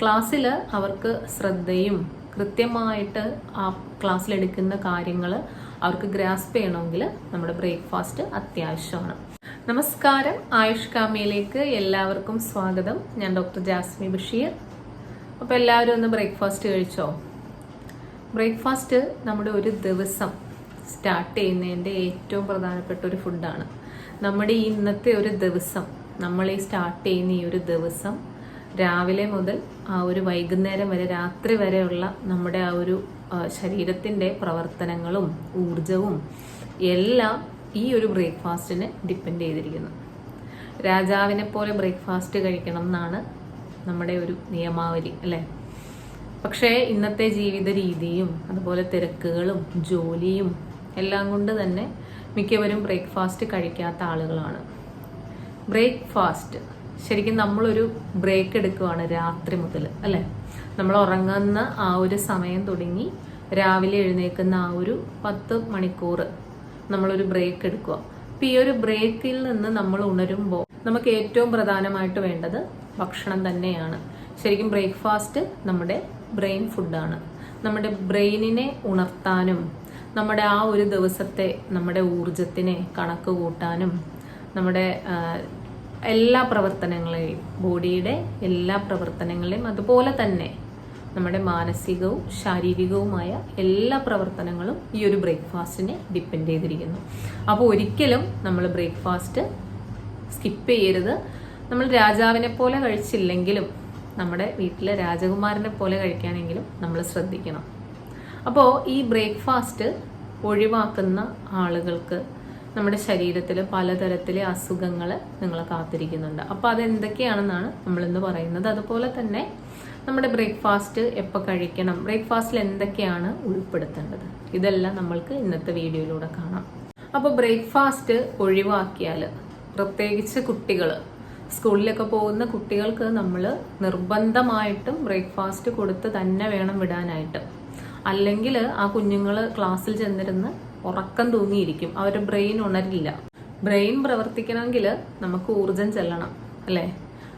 ക്ലാസ്സിൽ അവർക്ക് ശ്രദ്ധയും കൃത്യമായിട്ട് ആ ക്ലാസ്സിലെടുക്കുന്ന കാര്യങ്ങൾ അവർക്ക് ഗ്രാസ്പ് ചെയ്യണമെങ്കിൽ നമ്മുടെ ബ്രേക്ക്ഫാസ്റ്റ് അത്യാവശ്യമാണ്. നമസ്കാരം. ആയുഷ് കാമയിലേക്ക് എല്ലാവർക്കും സ്വാഗതം. ഞാൻ ഡോക്ടർ ജാസ്മി ബഷീർ. അപ്പോൾ എല്ലാവരും ഒന്ന് ബ്രേക്ക്ഫാസ്റ്റ് കഴിച്ചോ? ബ്രേക്ക്ഫാസ്റ്റ് നമ്മുടെ ഒരു ദിവസം സ്റ്റാർട്ട് ചെയ്യുന്നതിന്റെ ഏറ്റവും പ്രധാനപ്പെട്ട ഒരു ഫുഡാണ്. നമ്മുടെ ഈ ഇന്നത്തെ ഒരു ദിവസം നമ്മൾ ഈ സ്റ്റാർട്ട് ചെയ്യുന്ന ഈ ഒരു ദിവസം രാവിലെ മുതൽ ആ ഒരു വൈകുന്നേരം വരെ രാത്രി വരെയുള്ള നമ്മുടെ ആ ഒരു ശരീരത്തിന്റെ പ്രവർത്തനങ്ങളും ഊർജവും എല്ലാം ഈ ഒരു ബ്രേക്ക്ഫാസ്റ്റിനെ ഡിപ്പെൻഡ് ചെയ്തിരിക്കുന്നു. രാജാവിനെ പോലെ ബ്രേക്ക്ഫാസ്റ്റ് കഴിക്കണം എന്നാണ് നമ്മുടെ ഒരു നിയമാവലി അല്ലേ? പക്ഷേ ഇന്നത്തെ ജീവിത രീതിയും അതുപോലെ തിരക്കുകളും ജോലിയും എല്ലാം കൊണ്ട് തന്നെ മിക്കവരും ബ്രേക്ക്ഫാസ്റ്റ് കഴിക്കാത്ത ആളുകളാണ്. ബ്രേക്ക്ഫാസ്റ്റ് ശരിക്കും നമ്മളൊരു ബ്രേക്ക് എടുക്കുവാണ് രാത്രി മുതൽ അല്ലേ? നമ്മൾ ഉറങ്ങുന്ന ആ ഒരു സമയം തുടങ്ങി രാവിലെ എഴുന്നേൽക്കുന്ന ആ ഒരു പത്ത് മണിക്കൂർ നമ്മളൊരു ബ്രേക്ക് എടുക്കുക. അപ്പം ഈ ഒരു ബ്രേക്കിൽ നിന്ന് നമ്മൾ ഉണരുമ്പോൾ നമുക്ക് ഏറ്റവും പ്രധാനമായിട്ട് വേണ്ടത് ഭക്ഷണം തന്നെയാണ്. ശരിക്കും ബ്രേക്ക്ഫാസ്റ്റ് നമ്മുടെ ബ്രെയിൻ ഫുഡാണ് നമ്മുടെ ബ്രെയിനിനെ ഉണർത്താനും നമ്മുടെ ആ ഒരു ദിവസത്തെ നമ്മുടെ ഊർജത്തിനെ കണക്ക് കൂട്ടാനും നമ്മുടെ എല്ലാ പ്രവർത്തനങ്ങളെയും ബോഡിയുടെ എല്ലാ പ്രവർത്തനങ്ങളെയും അതുപോലെ തന്നെ നമ്മുടെ മാനസികവും ശാരീരികവുമായ എല്ലാ പ്രവർത്തനങ്ങളും ഈ ഒരു ബ്രേക്ക്ഫാസ്റ്റിനെ ഡിപ്പെൻഡ് ചെയ്തിരിക്കുന്നു. അപ്പോൾ ഒരിക്കലും നമ്മൾ ബ്രേക്ക്ഫാസ്റ്റ് സ്കിപ്പ് ചെയ്യരുത്. നമ്മൾ രാജാവിനെ പോലെ കഴിച്ചില്ലെങ്കിലും നമ്മുടെ വീട്ടിലെ രാജകുമാരനെ പോലെ കഴിക്കാനെങ്കിലും നമ്മൾ ശ്രദ്ധിക്കണം. അപ്പോൾ ഈ ബ്രേക്ക്ഫാസ്റ്റ് ഒഴിവാക്കുന്ന ആളുകൾക്ക് നമ്മുടെ ശരീരത്തിൽ പലതരത്തിലെ അസുഖങ്ങൾ നിങ്ങളെ കാത്തിരിക്കുന്നുണ്ട്. അപ്പോൾ അതെന്തൊക്കെയാണെന്നാണ് നമ്മളിന്ന് പറയുന്നത്. അതുപോലെ തന്നെ നമ്മുടെ ബ്രേക്ക്ഫാസ്റ്റ് എപ്പോൾ കഴിക്കണം ബ്രേക്ക്ഫാസ്റ്റിൽ എന്തൊക്കെയാണ് ഉൾപ്പെടുത്തേണ്ടത്? ഇതെല്ലാം നമ്മൾക്ക് ഇന്നത്തെ വീഡിയോയിലൂടെ കാണാം. അപ്പോൾ ബ്രേക്ക്ഫാസ്റ്റ് ഒഴിവാക്കിയാൽ പ്രത്യേകിച്ച് കുട്ടികൾ സ്കൂളിലൊക്കെ പോകുന്ന കുട്ടികൾക്ക് നമ്മൾ നിർബന്ധമായിട്ടും ബ്രേക്ക്ഫാസ്റ്റ് കൊടുത്ത് തന്നെ വേണം വിടാനായിട്ട്. അല്ലെങ്കിൽ ആ കുഞ്ഞുങ്ങൾ ക്ലാസ്സിൽ ചെന്നിരുന്ന് ഉറക്കം തൂങ്ങിയിരിക്കും. അവരുടെ ബ്രെയിൻ ഉണരില്ല. ബ്രെയിൻ പ്രവർത്തിക്കണമെങ്കിൽ നമുക്ക് ഊർജം ചെല്ലണം അല്ലേ?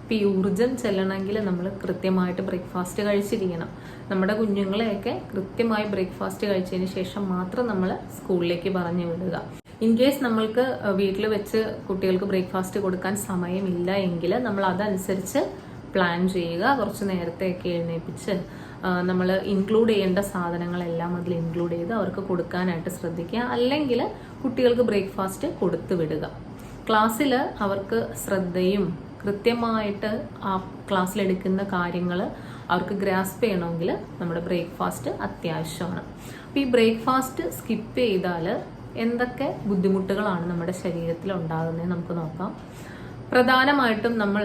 അപ്പം ഈ ഊർജം ചെല്ലണമെങ്കിൽ നമ്മൾ കൃത്യമായിട്ട് ബ്രേക്ക്ഫാസ്റ്റ് കഴിച്ചിരിക്കണം. നമ്മുടെ കുഞ്ഞുങ്ങളെയൊക്കെ കൃത്യമായി ബ്രേക്ക്ഫാസ്റ്റ് കഴിച്ചതിന് ശേഷം മാത്രം നമ്മൾ സ്കൂളിലേക്ക് പറഞ്ഞു വിടുക. ഇൻ കേസ് നമ്മൾക്ക് വീട്ടിൽ വെച്ച് കുട്ടികൾക്ക് ബ്രേക്ക്ഫാസ്റ്റ് കൊടുക്കാൻ സമയമില്ല എങ്കിൽ നമ്മൾ അതനുസരിച്ച് പ്ലാൻ ചെയ്യുക. കുറച്ച് നേരത്തെയൊക്കെ എഴുന്നേപ്പിച്ച് നമ്മൾ ഇൻക്ലൂഡ് ചെയ്യേണ്ട സാധനങ്ങളെല്ലാം അതിൽ ഇൻക്ലൂഡ് ചെയ്ത് അവർക്ക് കൊടുക്കാനായിട്ട് ശ്രദ്ധിക്കുക. അല്ലെങ്കിൽ കുട്ടികൾക്ക് ബ്രേക്ക്ഫാസ്റ്റ് കൊടുത്തു വിടുക. ക്ലാസ്സിൽ അവർക്ക് ശ്രദ്ധയും കൃത്യമായിട്ട് ആ ക്ലാസ്സിലെടുക്കുന്ന കാര്യങ്ങൾ അവർക്ക് ഗ്രാസ്പ് ചെയ്യണമെങ്കിൽ നമ്മുടെ ബ്രേക്ക്ഫാസ്റ്റ് അത്യാവശ്യമാണ്. അപ്പോൾ ഈ ബ്രേക്ക്ഫാസ്റ്റ് സ്കിപ്പ് ചെയ്താൽ എന്തൊക്കെ ബുദ്ധിമുട്ടുകളാണ് നമ്മുടെ ശരീരത്തിൽ ഉണ്ടാകുന്നത് നമുക്ക് നോക്കാം. പ്രധാനമായിട്ടും നമ്മൾ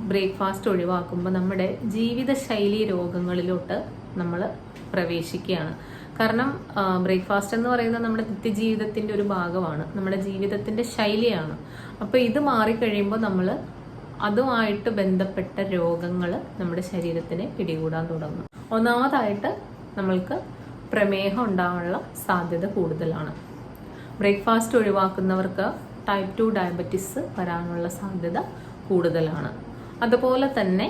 ബ്രേക്ക്ഫാസ്റ്റ് ഒഴിവാക്കുമ്പോൾ നമ്മുടെ ജീവിതശൈലി രോഗങ്ങളിലോട്ട് നമ്മൾ പ്രവേശിക്കുകയാണ്. കാരണം ബ്രേക്ക്ഫാസ്റ്റ് എന്ന് പറയുന്നത് നമ്മുടെ നിത്യജീവിതത്തിന്റെ ഒരു ഭാഗമാണ്. നമ്മുടെ ജീവിതത്തിന്റെ ശൈലിയാണ്. അപ്പോൾ ഇത് മാറിക്കഴിയുമ്പോൾ നമ്മൾ അതുമായിട്ട് ബന്ധപ്പെട്ട രോഗങ്ങൾ നമ്മുടെ ശരീരത്തിനെ പിടികൂടാൻ തുടങ്ങും. ഒന്നാമതായിട്ട് നമ്മൾക്ക് പ്രമേഹം ഉണ്ടാകാനുള്ള സാധ്യത കൂടുതലാണ്. ബ്രേക്ക്ഫാസ്റ്റ് ഒഴിവാക്കുന്നവർക്ക് ടൈപ്പ് ടു ഡയബറ്റിസ് വരാനുള്ള സാധ്യത കൂടുതലാണ്. അതുപോലെ തന്നെ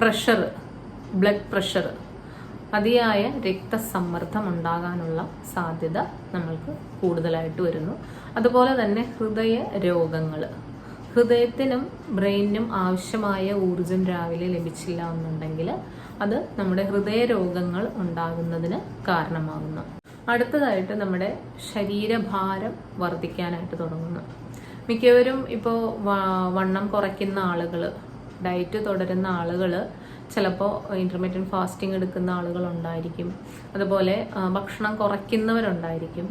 പ്രഷർ ബ്ലഡ് പ്രഷർ അതിയായ രക്തസമ്മർദ്ദം ഉണ്ടാകാനുള്ള സാധ്യത നമ്മൾക്ക് കൂടുതലായിട്ട് വരുന്നു. അതുപോലെ തന്നെ ഹൃദയ രോഗങ്ങൾ ഹൃദയത്തിനും ബ്രെയിനിനും ആവശ്യമായ ഊർജം രാവിലെ ലഭിച്ചില്ല എന്നുണ്ടെങ്കിൽ അത് നമ്മുടെ ഹൃദയ രോഗങ്ങൾ ഉണ്ടാകുന്നതിന് കാരണമാകുന്നു. അടുത്തതായിട്ട് നമ്മുടെ ശരീരഭാരം വർദ്ധിക്കാനായിട്ട് തുടങ്ങുന്നു. മിക്കവരും ഇപ്പോൾ വണ്ണം കുറയ്ക്കുന്ന ആളുകൾ ഡയറ്റ് തുടരുന്ന ആളുകൾ ചിലപ്പോൾ ഇന്റർമീഡിയറ്റ് ഫാസ്റ്റിംഗ് എടുക്കുന്ന ആളുകളുണ്ടായിരിക്കും. അതുപോലെ ഭക്ഷണം കുറയ്ക്കുന്നവരുണ്ടായിരിക്കും.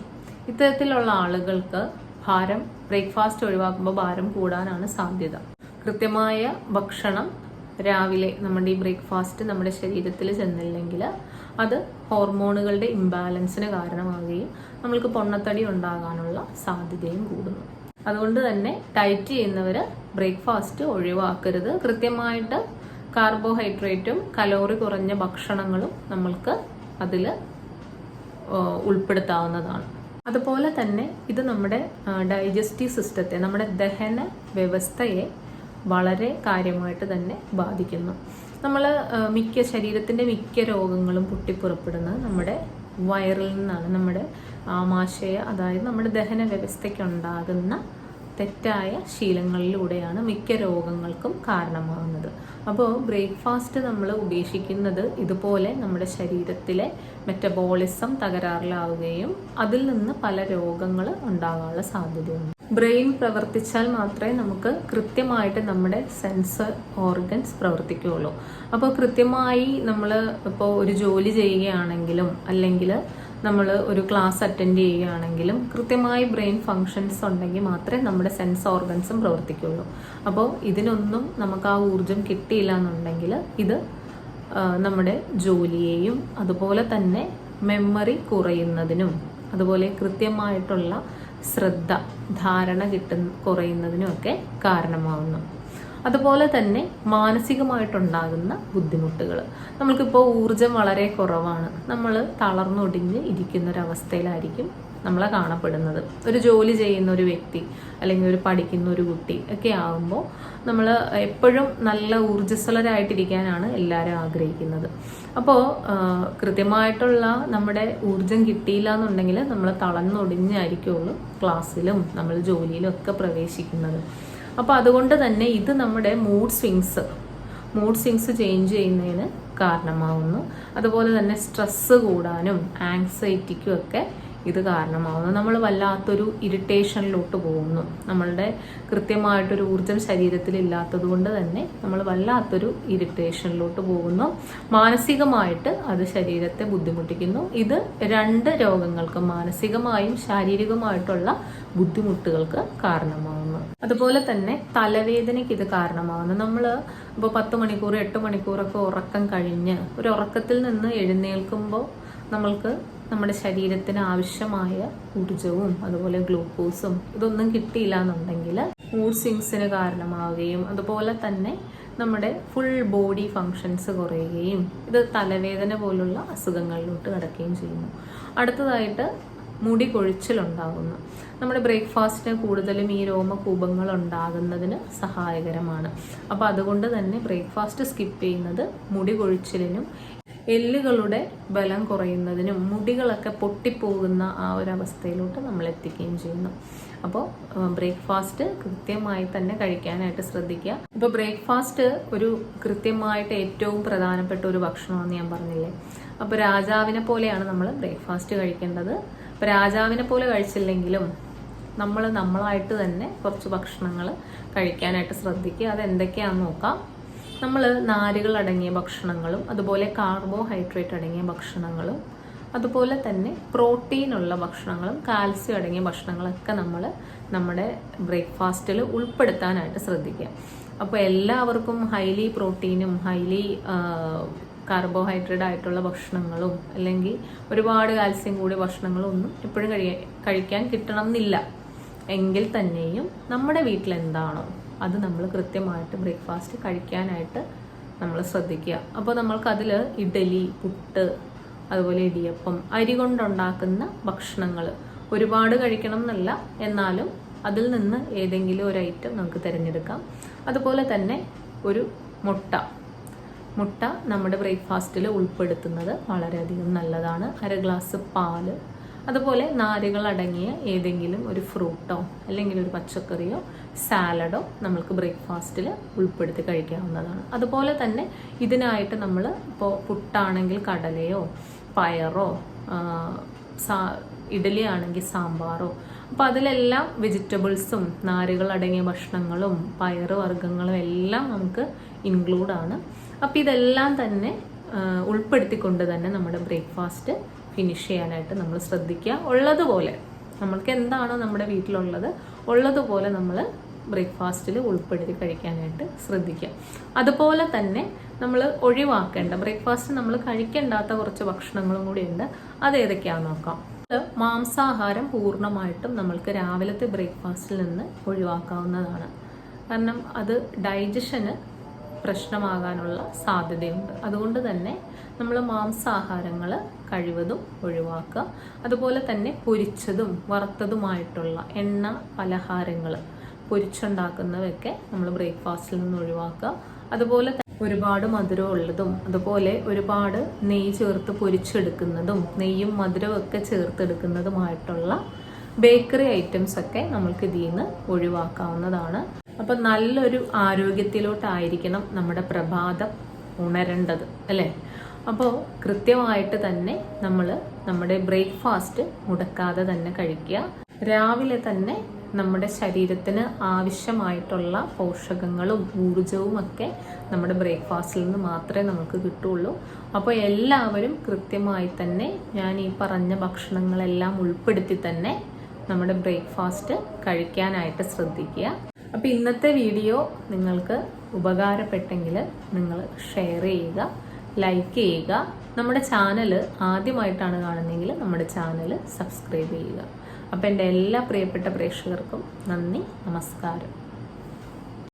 ഇത്തരത്തിലുള്ള ആളുകൾക്ക് ഭാരം ബ്രേക്ക്ഫാസ്റ്റ് ഒഴിവാക്കുമ്പോൾ ഭാരം കൂടാനാണ് സാധ്യത. കൃത്യമായ ഭക്ഷണം രാവിലെ നമ്മുടെ ഈ ബ്രേക്ക്ഫാസ്റ്റ് നമ്മുടെ ശരീരത്തിൽ ചെന്നില്ലെങ്കിൽ അത് ഹോർമോണുകളുടെ ഇംബാലൻസിന് കാരണമാവുകയും നമ്മൾക്ക് പൊണ്ണത്തടി ഉണ്ടാകാനുള്ള സാധ്യതയും കൂടുന്നു. അതുകൊണ്ട് തന്നെ ഡയറ്റ് ചെയ്യുന്നവർ ബ്രേക്ക്ഫാസ്റ്റ് ഒഴിവാക്കരുത്. കൃത്യമായിട്ട് കാർബോഹൈഡ്രേറ്റും കലോറി കുറഞ്ഞ ഭക്ഷണങ്ങളും നമ്മൾക്ക് അതിൽ ഉൾപ്പെടുത്താവുന്നതാണ്. അതുപോലെ തന്നെ ഇത് നമ്മുടെ ഡൈജസ്റ്റീവ് സിസ്റ്റത്തെ നമ്മുടെ ദഹന വ്യവസ്ഥയെ വളരെ കാര്യമായിട്ട് തന്നെ ബാധിക്കുന്നു. നമ്മൾ മിക്ക ശരീരത്തിന്റെ മിക്ക രോഗങ്ങളും പൊട്ടിപ്പുറപ്പെടുന്നത് നമ്മുടെ വയറിൽ നിന്നാണ്. നമ്മുടെ ആമാശയ അതായത് നമ്മുടെ ദഹന വ്യവസ്ഥയ്ക്കുണ്ടാകുന്ന തെറ്റായ ശീലങ്ങളിലൂടെയാണ് മിക്ക രോഗങ്ങൾക്കും കാരണമാകുന്നത്. അപ്പോൾ ബ്രേക്ക്ഫാസ്റ്റ് നമ്മൾ ഉപേക്ഷിക്കുന്നത് ഇതുപോലെ നമ്മുടെ ശരീരത്തിലെ മെറ്റബോളിസം തകരാറിലാവുകയും അതിൽ നിന്ന് പല രോഗങ്ങൾ ഉണ്ടാകാനുള്ള സാധ്യതയുണ്ട്. ബ്രെയിൻ പ്രവർത്തിച്ചാൽ മാത്രമേ നമുക്ക് കൃത്യമായിട്ട് നമ്മുടെ സെൻസ് ഓർഗൻസ് പ്രവർത്തിക്കുകയുള്ളൂ. അപ്പോൾ കൃത്യമായി നമ്മൾ ഇപ്പോൾ ഒരു ജോലി ചെയ്യുകയാണെങ്കിലും അല്ലെങ്കിൽ നമ്മൾ ഒരു ക്ലാസ് അറ്റൻഡ് ചെയ്യുകയാണെങ്കിലും കൃത്യമായി ബ്രെയിൻ ഫങ്ഷൻസ് ഉണ്ടെങ്കിൽ മാത്രമേ നമ്മുടെ സെൻസ് ഓർഗൻസും പ്രവർത്തിക്കുകയുള്ളൂ അപ്പോൾ ഇതിനൊന്നും നമുക്ക് ആ ഊർജം കിട്ടിയില്ല എന്നുണ്ടെങ്കിൽ ഇത് നമ്മുടെ ജോലിയെയും അതുപോലെ തന്നെ മെമ്മറി കുറയുന്നതിനും അതുപോലെ കൃത്യമായിട്ടുള്ള ശ്രദ്ധ ധാരണ കിട്ടുന്ന കുറയുന്നതിനും ഒക്കെ കാരണമാവുന്നു. അതുപോലെ തന്നെ മാനസികമായിട്ടുണ്ടാകുന്ന ബുദ്ധിമുട്ടുകൾ നമ്മൾക്കിപ്പോൾ ഊർജം വളരെ കുറവാണ്. നമ്മൾ തളർന്നൊടിഞ്ഞ് ഇരിക്കുന്ന ഒരു നമ്മളെ കാണപ്പെടുന്നത്. ഒരു ജോലി ചെയ്യുന്ന ഒരു വ്യക്തി അല്ലെങ്കിൽ ഒരു പഠിക്കുന്ന ഒരു കുട്ടി ഒക്കെ ആകുമ്പോൾ നമ്മൾ എപ്പോഴും നല്ല ഊർജസ്വലരായിട്ടിരിക്കാനാണ് എല്ലാവരും ആഗ്രഹിക്കുന്നത്. അപ്പോൾ കൃത്യമായിട്ടുള്ള നമ്മുടെ ഊർജം കിട്ടിയില്ല എന്നുണ്ടെങ്കിൽ നമ്മൾ തളർന്നൊടിഞ്ഞായിരിക്കുള്ളൂ ക്ലാസ്സിലും നമ്മൾ ജോലിയിലും ഒക്കെ പ്രവേശിക്കുന്നത്. അപ്പോൾ അതുകൊണ്ട് തന്നെ ഇത് നമ്മുടെ mood swings mood swings change ചെയ്യുന്നതിന് കാരണമാവുന്നു. അതുപോലെ തന്നെ സ്ട്രെസ്സ് കൂടാനും ആങ്സൈറ്റിക്കും ഒക്കെ ഇത് കാരണമാവുന്നു. നമ്മൾ വല്ലാത്തൊരു ഇറിറ്റേഷനിലോട്ട് പോകുന്നു. നമ്മളുടെ കൃത്യമായിട്ടൊരു ഊർജം ശരീരത്തിൽ ഇല്ലാത്തത് കൊണ്ട് തന്നെ നമ്മൾ വല്ലാത്തൊരു ഇറിറ്റേഷനിലോട്ട് പോകുന്നു. മാനസികമായിട്ട് അത് ശരീരത്തെ ബുദ്ധിമുട്ടിക്കുന്നു. ഇത് രണ്ട് രോഗങ്ങൾക്ക് മാനസികമായും ശാരീരികമായിട്ടുള്ള ബുദ്ധിമുട്ടുകൾക്ക് കാരണമാവുന്നു. അതുപോലെ തന്നെ തലവേദനയ്ക്ക് ഇത് കാരണമാവുന്നു. നമ്മൾ ഇപ്പോൾ പത്ത് മണിക്കൂർ എട്ട് മണിക്കൂറൊക്കെ ഉറക്കം കഴിഞ്ഞ് ഒരു ഉറക്കത്തിൽ നിന്ന് എഴുന്നേൽക്കുമ്പോൾ നമ്മൾക്ക് നമ്മുടെ ശരീരത്തിന് ആവശ്യമായ ഊർജവും അതുപോലെ ഗ്ലൂക്കോസും ഇതൊന്നും കിട്ടിയില്ല എന്നുണ്ടെങ്കിൽ മൂഡ് സ്വിങ്സിന് കാരണമാവുകയും അതുപോലെ തന്നെ നമ്മുടെ ഫുൾ ബോഡി ഫങ്ഷൻസ് കുറയുകയും ഇത് തലവേദന പോലുള്ള അസുഖങ്ങളിലോട്ട് കിടക്കുകയും ചെയ്യുന്നു. അടുത്തതായിട്ട് മുടി കൊഴിച്ചിലുണ്ടാകുന്നു. നമ്മുടെ ബ്രേക്ക്ഫാസ്റ്റിന് കൂടുതലും ഈ രോമകൂപങ്ങൾ ഉണ്ടാകുന്നതിന് സഹായകരമാണ്. അപ്പോൾ അതുകൊണ്ട് തന്നെ ബ്രേക്ക്ഫാസ്റ്റ് സ്കിപ്പ് ചെയ്യുന്നത് മുടി കൊഴിച്ചിലിനും എല്ലുകളുടെ ബലം കുറയുന്നതിനും മുടികളൊക്കെ പൊട്ടിപ്പോകുന്ന ആ ഒരു അവസ്ഥയിലോട്ട് നമ്മൾ എത്തിക്കുകയും ചെയ്യുന്നു. അപ്പോൾ ബ്രേക്ക്ഫാസ്റ്റ് കൃത്യമായി തന്നെ കഴിക്കാനായിട്ട് ശ്രദ്ധിക്കുക. ഇപ്പോൾ ബ്രേക്ക്ഫാസ്റ്റ് ഒരു കൃത്യമായിട്ട് ഏറ്റവും പ്രധാനപ്പെട്ട ഒരു ഭക്ഷണമെന്ന് ഞാൻ പറഞ്ഞില്ലേ. അപ്പോൾ രാജാവിനെ പോലെയാണ് നമ്മൾ ബ്രേക്ക്ഫാസ്റ്റ് കഴിക്കേണ്ടത്. അപ്പോൾ രാജാവിനെ പോലെ കഴിച്ചില്ലെങ്കിലും നമ്മൾ നമ്മളായിട്ട് തന്നെ കുറച്ച് ഭക്ഷണങ്ങൾ കഴിക്കാനായിട്ട് ശ്രദ്ധിക്കുക. അത് എന്തൊക്കെയാണെന്ന് നോക്കാം. നമ്മൾ നാരുകൾ അടങ്ങിയ ഭക്ഷണങ്ങളും അതുപോലെ കാർബോഹൈഡ്രേറ്റ് അടങ്ങിയ ഭക്ഷണങ്ങളും അതുപോലെ തന്നെ പ്രോട്ടീൻ ഉള്ള ഭക്ഷണങ്ങളും കാൽസ്യം അടങ്ങിയ ഭക്ഷണങ്ങളൊക്കെ നമ്മൾ നമ്മുടെ ബ്രേക്ക്ഫാസ്റ്റിൽ ഉൾപ്പെടുത്താനായിട്ട് ശ്രദ്ധിക്കുക. അപ്പോൾ എല്ലാവർക്കും ഹൈലി പ്രോട്ടീനും ഹൈലി കാർബോഹൈഡ്രേറ്റ് ആയിട്ടുള്ള ഭക്ഷണങ്ങളും അല്ലെങ്കിൽ ഒരുപാട് കാൽസ്യം കൂടിയ ഭക്ഷണങ്ങളും ഒന്നും എപ്പോഴും കഴിക്കാൻ കിട്ടണം എന്നില്ല എങ്കിൽ തന്നെയും നമ്മുടെ വീട്ടിൽ എന്താണോ അത് നമ്മൾ കൃത്യമായിട്ട് ബ്രേക്ക്ഫാസ്റ്റ് കഴിക്കാനായിട്ട് നമ്മൾ ശ്രദ്ധിക്കുക. അപ്പോൾ നമ്മൾക്കതിൽ ഇഡലി പുട്ട് അതുപോലെ ഇടിയപ്പം അരി കൊണ്ടുണ്ടാക്കുന്ന ഭക്ഷണങ്ങൾ ഒരുപാട് കഴിക്കണം എന്നല്ല എന്നാലും അതിൽ നിന്ന് ഏതെങ്കിലും ഒരു ഐറ്റം നമുക്ക് തിരഞ്ഞെടുക്കാം. അതുപോലെ തന്നെ ഒരു മുട്ട. മുട്ട നമ്മുടെ ബ്രേക്ക്ഫാസ്റ്റിൽ ഉൾപ്പെടുത്തുന്നത് വളരെയധികം നല്ലതാണ്. അര ഗ്ലാസ് പാൽ അതുപോലെ നാരുകൾ അടങ്ങിയ ഏതെങ്കിലും ഒരു ഫ്രൂട്ടോ അല്ലെങ്കിൽ ഒരു പച്ചക്കറിയോ സാലഡോ നമ്മൾക്ക് ബ്രേക്ക്ഫാസ്റ്റിൽ ഉൾപ്പെടുത്തി കഴിക്കാവുന്നതാണ്. അതുപോലെ തന്നെ ഇതിനായിട്ട് നമ്മൾ ഇപ്പോൾ പുട്ടാണെങ്കിൽ കടലയോ പയറോ സാ ഇഡലി ആണെങ്കിൽ സാമ്പാറോ. അപ്പോൾ അതിലെല്ലാം വെജിറ്റബിൾസും നാരുകൾ അടങ്ങിയ ഭക്ഷണങ്ങളും പയറ് വർഗങ്ങളും എല്ലാം നമുക്ക് ഇൻക്ലൂഡാണ്. അപ്പോൾ ഇതെല്ലാം തന്നെ ഉൾപ്പെടുത്തിക്കൊണ്ട് തന്നെ നമ്മുടെ ബ്രേക്ക്ഫാസ്റ്റ് ഫിനിഷ് ചെയ്യാനായിട്ട് നമ്മൾ ശ്രദ്ധിക്കുക. ഉള്ളതുപോലെ നമ്മൾക്ക് എന്താണോ നമ്മുടെ വീട്ടിലുള്ളത് ഉള്ളതുപോലെ നമ്മൾ ബ്രേക്ക്ഫാസ്റ്റിൽ ഉൾപ്പെടുത്തി കഴിക്കാനായിട്ട് ശ്രദ്ധിക്കുക. അതുപോലെ തന്നെ നമ്മൾ ഒഴിവാക്കേണ്ട ബ്രേക്ക്ഫാസ്റ്റ് നമ്മൾ കഴിക്കേണ്ടാത്ത കുറച്ച് ഭക്ഷണങ്ങളും കൂടിയുണ്ട് അത് ഏതൊക്കെയാണെന്ന് നോക്കാം. മാംസാഹാരം പൂർണമായിട്ടും നമ്മൾക്ക് രാവിലത്തെ ബ്രേക്ക്ഫാസ്റ്റിൽ നിന്ന് ഒഴിവാക്കാവുന്നതാണ്. കാരണം അത് ഡൈജഷന് പ്രശ്നമാകാനുള്ള സാധ്യതയുണ്ട്. അതുകൊണ്ട് തന്നെ നമ്മൾ മാംസാഹാരങ്ങൾ കഴിവതും ഒഴിവാക്കുക. അതുപോലെ തന്നെ പൊരിച്ചതും വറുത്തതുമായിട്ടുള്ള എണ്ണ പലഹാരങ്ങൾ പൊരിച്ചുണ്ടാക്കുന്നതൊക്കെ നമ്മൾ ബ്രേക്ക്ഫാസ്റ്റിൽ നിന്ന് ഒഴിവാക്കുക. അതുപോലെ ഒരുപാട് മധുരം ഉള്ളതും അതുപോലെ ഒരുപാട് നെയ്യ് ചേർത്ത് പൊരിച്ചെടുക്കുന്നതും നെയ്യും മധുരവും ഒക്കെ ചേർത്തെടുക്കുന്നതുമായിട്ടുള്ള ബേക്കറി ഐറ്റംസ് ഒക്കെ നമ്മൾക്ക് ഇതിൽ നിന്ന് ഒഴിവാക്കാവുന്നതാണ്. അപ്പം നല്ലൊരു ആരോഗ്യത്തിലോട്ടായിരിക്കണം നമ്മുടെ പ്രഭാതം ഉണരേണ്ടത് അല്ലേ? അപ്പോൾ കൃത്യമായിട്ട് തന്നെ നമ്മൾ നമ്മുടെ ബ്രേക്ക്ഫാസ്റ്റ് മുടക്കാതെ തന്നെ കഴിക്കുക. രാവിലെ തന്നെ നമ്മുടെ ശരീരത്തിന് ആവശ്യമായിട്ടുള്ള പോഷകങ്ങളും ഊർജവും ഒക്കെ നമ്മുടെ ബ്രേക്ക്ഫാസ്റ്റിൽ നിന്ന് മാത്രമേ നമുക്ക് കിട്ടുള്ളൂ. അപ്പോൾ എല്ലാവരും കൃത്യമായി തന്നെ ഞാൻ ഈ പറഞ്ഞ ഭക്ഷണങ്ങളെല്ലാം ഉൾപ്പെടുത്തി തന്നെ നമ്മുടെ ബ്രേക്ക്ഫാസ്റ്റ് കഴിക്കാനായിട്ട് ശ്രദ്ധിക്കുക. അപ്പോൾ ഇന്നത്തെ വീഡിയോ നിങ്ങൾക്ക് ഉപകാരപ്പെട്ടെങ്കിൽ നിങ്ങൾ ഷെയർ ചെയ്യുക. ലൈക്ക് ചെയ്യുക. നമ്മുടെ ചാനൽ ആദ്യമായിട്ടാണ് കാണുന്നതെങ്കിൽ നമ്മുടെ ചാനൽ സബ്സ്ക്രൈബ് ചെയ്യുക. അപ്പോൾ എന്റെ എല്ലാ പ്രിയപ്പെട്ട പ്രേക്ഷകർക്കും നന്ദി നമസ്കാരം.